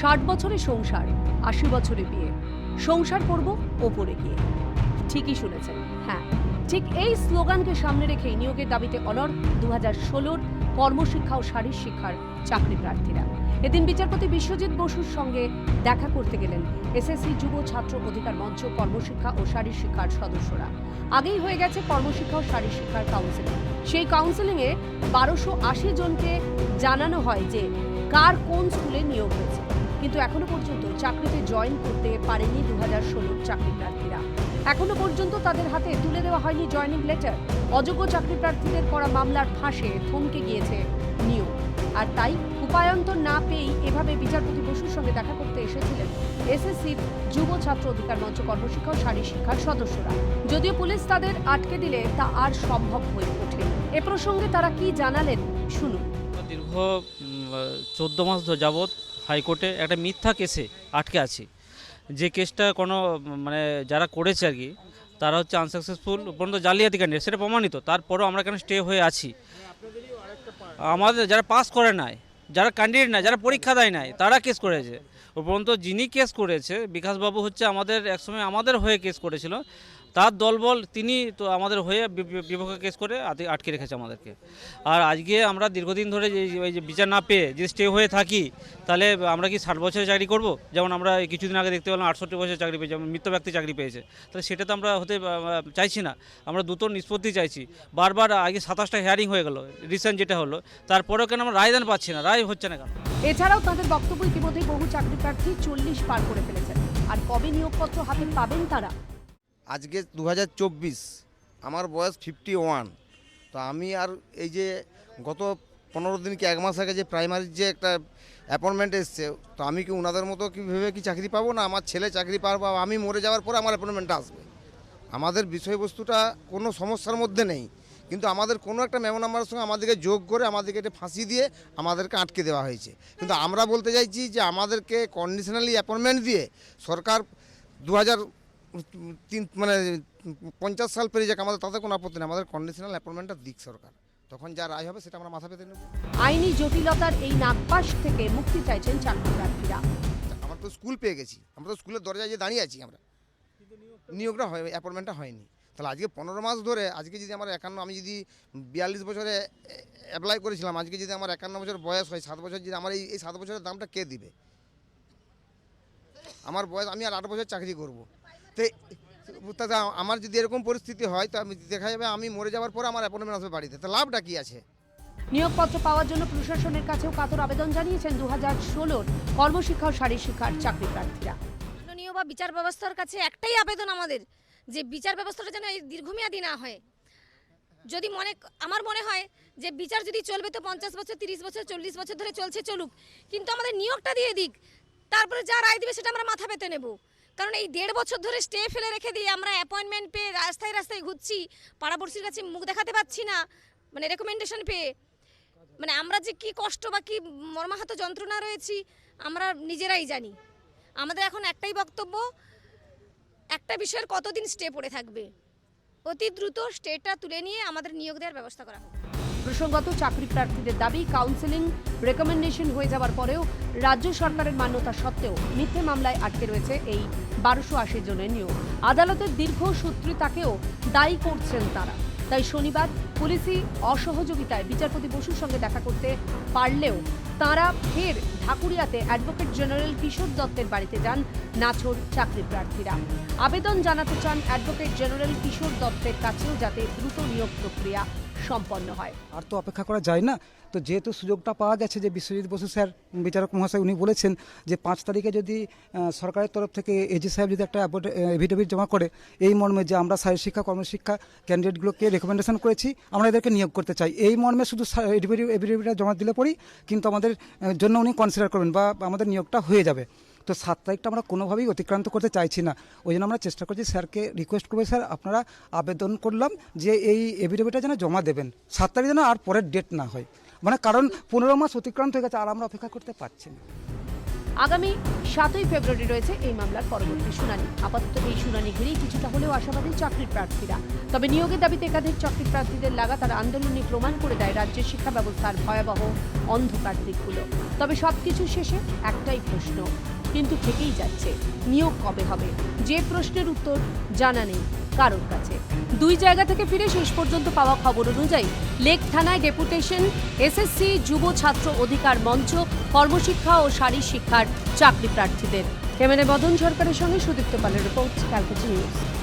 ষাট বছরে সংসার, আশি বছরে বিয়ে। সংসার করব ওপরে গিয়ে। ঠিকই শুনেছেন। হ্যাঁ ঠিক এই স্লোগানকে সামনে রেখেই নিয়োগের দাবিতে অনর দু হাজার ষোলোর কর্মশিক্ষা ও শারীর শিক্ষার চাকরি প্রার্থীরা। এদিন বিচারপতি বিশ্বজিৎ বসুর সঙ্গে দেখা করতে গেলেন এসএসসি যুব ছাত্র অধিকার মঞ্চ কর্মশিক্ষা ও শারীর শিক্ষার সদস্যরা। আগেই হয়ে গেছে কর্মশিক্ষা ও শারীর শিক্ষার কাউন্সিলিং সেই কাউন্সিলিংয়ে বারোশো আশি জনকে জানানো হয় যে কার কোন স্কুলে নিয়োগ হয়েছে। কিন্তু এখনও পর্যন্ত চাকরিতে জয়েন করতে পারেনি দু হাজার ষোলোর চাকরি প্রার্থীরা এখনও পর্যন্ত তাদের হাতে তুলে দেওয়া হয়নি জয়নিং লেটার অযোগ্য চাকরি প্রার্থীদের করা মামলার ফাঁসে থমকে গিয়েছে নিয়োগ। আর তাই উপায়ন্তর না পেয়েই এভাবে বিচারপতি বসুর সঙ্গে দেখা করতে এসেছিলেন এসএসসির যুব ছাত্র অধিকার মঞ্চ কর্মশিক্ষা ও শিক্ষার সদস্যরা। যদিও পুলিশ তাদের আটকে দিলে তা আর সম্ভব হয়ে ওঠে এ প্রসঙ্গে তারা কি জানালেন শুনুন। দীর্ঘ চোদ্দ মাস যাবৎ হাইকোর্টে একটা মিথ্যা কেসে আটকে আছি। যে কেসটা কোনো মানে যারা করেছে আর কি, তারা হচ্ছে আনসাকসেসফুল পর্যন্ত জালিয়াতি ক্যান্ডিডেট সেটা প্রমাণিত। তারপরেও আমরা এখানে স্টে হয়ে আছি? আমাদের যারা পাস করে নাই, যারা ক্যান্ডিডেট নাই, যারা পরীক্ষা দেয় নাই, তারা কেস করেছে। উপরন্ত যিনি কেস করেছে, বিকাশবাবু হচ্ছে আমাদের, একসময় আমাদের হয়ে কেস করেছিল। তার দলবল তিনি তো আমাদের হয়ে বিপক্ষে কেস করে আটকে রেখেছে আমাদেরকে। আর আজকে আমরা দীর্ঘদিন ধরে যে বিচার না পেয়ে যদি স্টে হয়ে থাকি, তাহলে আমরা কি ষাট বছরের চাকরি করব? যেমন আমরা কিছুদিন আগে দেখতে পেলাম আটষট্টি বছরের চাকরি পেয়েছি মৃত ব্যক্তি চাকরি পেয়েছে। তাহলে সেটা তো আমরা হতে চাইছি না। আমরা দ্রুত নিষ্পত্তি চাইছি। বারবার আগে সাতাশটা হিয়ারিং হয়ে গেল রিসেন্ট যেটা হলো, তারপরেও কেন আমরা রায়দান পাচ্ছি না? রায় হচ্ছে না কেন? এছাড়াও তাদের বক্তব্য ইতিমধ্যেই বহু চাকরি প্রার্থী চল্লিশ পার করে ফেলেছেন। আর কবে নিয়োগপত্র হাতে পাবেন তারা আজকে দু হাজার চব্বিশ, আমার বয়স ফিফটি ওয়ান তো আমি আর এই যে গত পনেরো দিন কি এক মাস আগে যে প্রাইমারির যে একটা অ্যাপয়েন্টমেন্ট এসছে, তো আমি কি ওনাদের মতো কি ভেবে কি চাকরি পাবো না আমার ছেলে চাকরি পাবো আমি মরে যাওয়ার পরে আমার অ্যাপয়েন্টমেন্টটা আসবে? আমাদের বিষয়বস্তুটা কোনো সমস্যার মধ্যে নেই, কিন্তু আমাদের কোনো একটা মেমো নাম্বারের সঙ্গে আমাদেরকে যোগ করে আমাদেরকে এটা ফাঁসি দিয়ে আমাদেরকে আটকে দেওয়া হয়েছে। কিন্তু আমরা বলতে চাইছি যে আমাদেরকে কন্ডিশনালি অ্যাপয়েন্টমেন্ট দিয়ে সরকার দু হাজার তিন মানে পঞ্চাশ সাল পেরিয়ে যাক আমাদের তাতে কোনো আপত্তি নেই। আমাদের কন্ডিশনাল অ্যাপয়েন্টমেন্টটা দিক সরকার। তখন যা রায় হবে সেটা আমরা মাথা পেতে নেব। আইনি জটিলতার এই নাগপাশ থেকে মুক্তি চাইছেন চাকরি প্রার্থীরা। আমরা তো স্কুল পেয়ে গেছি। আমরা তো স্কুলের দরজায় যে দাঁড়িয়ে আছি আমরা। নিয়োগটা হয় অ্যাপয়েন্টমেন্টটা হয়নি। তাহলে আজকে পনেরো মাস ধরে আজকে যদি আমার একান্ন আমি যদি বিয়াল্লিশ বছরে অ্যাপ্লাই করেছিলাম আজকে যদি আমার একান্ন বছর বয়স হয় সাত বছর যদি আমার এই এই সাত বছরের দামটা কে দিবে? আমার বয়স আমি আর আট বছর চাকরি করব। তো তাতে আমার যদি এরকম পরিস্থিতি হয় তো আমি দেখা যাবে আমি মরে যাওয়ার পর আমার অ্যাপয়েন্টমেন্ট আসবে বাড়িতে। তো লাভটা কি আছে? নিয়োগপত্র পাওয়ার জন্য প্রশাসনের কাছেও কাতর আবেদন জানিয়েছেন দু হাজার ষোলোর কর্মশিক্ষা ও শারীর শিক্ষার চাকরি প্রার্থীরা মাননীয় বা বিচার ব্যবস্থার কাছে একটাই আবেদন আমাদের যে বিচার ব্যবস্থাটা যেন এই দীর্ঘমেয়াদী না হয়। যদি মনে আমার মনে হয় যে বিচার যদি চলবে তো পঞ্চাশ বছর তিরিশ বছর চল্লিশ বছর ধরে চলছে চলুক কিন্তু আমাদের নিয়োগটা দিয়ে দিক তারপরে যা রায় দিবে সেটা আমরা মাথা পেতে নেব। কারণ এই দেড় বছর ধরে স্টে ফেলে রেখে দিয়ে আমরা অ্যাপয়েন্টমেন্ট পেয়ে রাস্তায় রাস্তায় ঘুরছি পাড়াপড়শির কাছে মুখ দেখাতে পাচ্ছি না মানে রেকমেন্ডেশন পেয়ে। মানে আমরা যে কি কষ্ট বা কি মর্মাহত যন্ত্রণা রয়েছি, আমরা নিজেরাই জানি। আমাদের এখন একটাই বক্তব্য, একটা বিষয়ের কতদিন স্টে পড়ে থাকবে? অতি দ্রুত স্টেটা তুলে নিয়ে আমাদের নিয়োগ দেওয়ার ব্যবস্থা করা হোক। প্রসঙ্গত, চাকরি প্রার্থীদের দাবি কাউন্সিলিং রেকমেন্ডেশন হয়ে যাওয়ার পরেও রাজ্য সরকারের মান্যতা সত্ত্বেও মিথ্যে মামলায় আটকে রয়েছে এই বারোশো আশি জনের নিয়োগ। আদালতের দীর্ঘ সূত্রিতাকেও দায়ী করছেন তারা। তাই শনিবার পুলিশি অসহযোগিতায় বিচারপতি বসুর সঙ্গে দেখা করতে পারলেও তারা ফের ঢাকুরিয়াতে অ্যাডভোকেট জেনারেল কিশোর দত্তের বাড়িতে যান নাছোড় চাকরি প্রার্থীরা। আবেদন জানাতে চান অ্যাডভোকেট জেনারেল কিশোর দত্তের কাছেও যাতে দ্রুত নিয়োগ প্রক্রিয়া সম্পন্ন হয়। আর তো অপেক্ষা করা যায় না। তো যেহেতু সুযোগটা পাওয়া গেছে যে বিশ্বজিৎ বসু স্যার, বিচারক মহাশয় উনি বলেছেন যে পাঁচ তারিখে যদি সরকারের তরফ থেকে এজি সাহেব যদি একটা এভিডেভিট জমা করে, এই মর্মে যে আমরা শারীর শিক্ষা, কর্মশিক্ষা ক্যান্ডিডেটগুলোকে রেকমেন্ডেশন করেছি, আমরা এদেরকে নিয়োগ করতে চাই। এই মর্মে শুধু এভিডেভিটটা জমা দিলে পরেই কিন্তু আমাদের জন্য উনি কনসিডার করবেন বা আমাদের নিয়োগটা হয়ে যাবে। তো সাত তারিখটা আমরা কোনোভাবেই অতিক্রান্ত করতে চাইছি না। ওই জন্য আমরা চেষ্টা করছি স্যারকে রিকোয়েস্ট করব, স্যার, আপনারা আবেদন করলাম যে এই এভিডেভিটটা যেন জমা দেবেন। সাত তারিখ যেন আর পরের ডেট না হয়। মানে কারণ পনেরো মাস অতিক্রান্ত হয়ে গেছে আর আমরা অপেক্ষা করতে পারছি না। আগামী সাতই ফেব্রুয়ারি রয়েছে এই মামলার পরবর্তী শুনানি। আপাতত এই শুনানি ঘিরেই কিছুটা হলেও আশাবাদী চাকরির প্রার্থীরা। তবে নিয়োগের দাবিতে একাধিক চাকরির প্রার্থীদের লাগাতার আন্দোলনে প্রমাণ করে দেয় রাজ্যের শিক্ষা ব্যবস্থার ভয়াবহ অন্ধকার দিকগুলো। তবে সবকিছু শেষে একটাই প্রশ্ন কিন্তু থেকেই যাচ্ছে। নিয়োগ কবে হবে? যে প্রশ্নের উত্তর জানা নেই কারোর কাছে। দুই জায়গা থেকে ফিরে শেষ পর্যন্ত পাওয়া খবর অনুযায়ী লেক থানায় ডেপুটেশন, এসএসসি, যুব ছাত্র অধিকার মঞ্চ, কর্মশিক্ষা ও শারীর শিক্ষার চাকরি প্রার্থীদের। ক্যামেরা মদন সরকারের সঙ্গে সুদীপ্ত পালের রিপোর্ট, ক্যালকাটা নিউজ।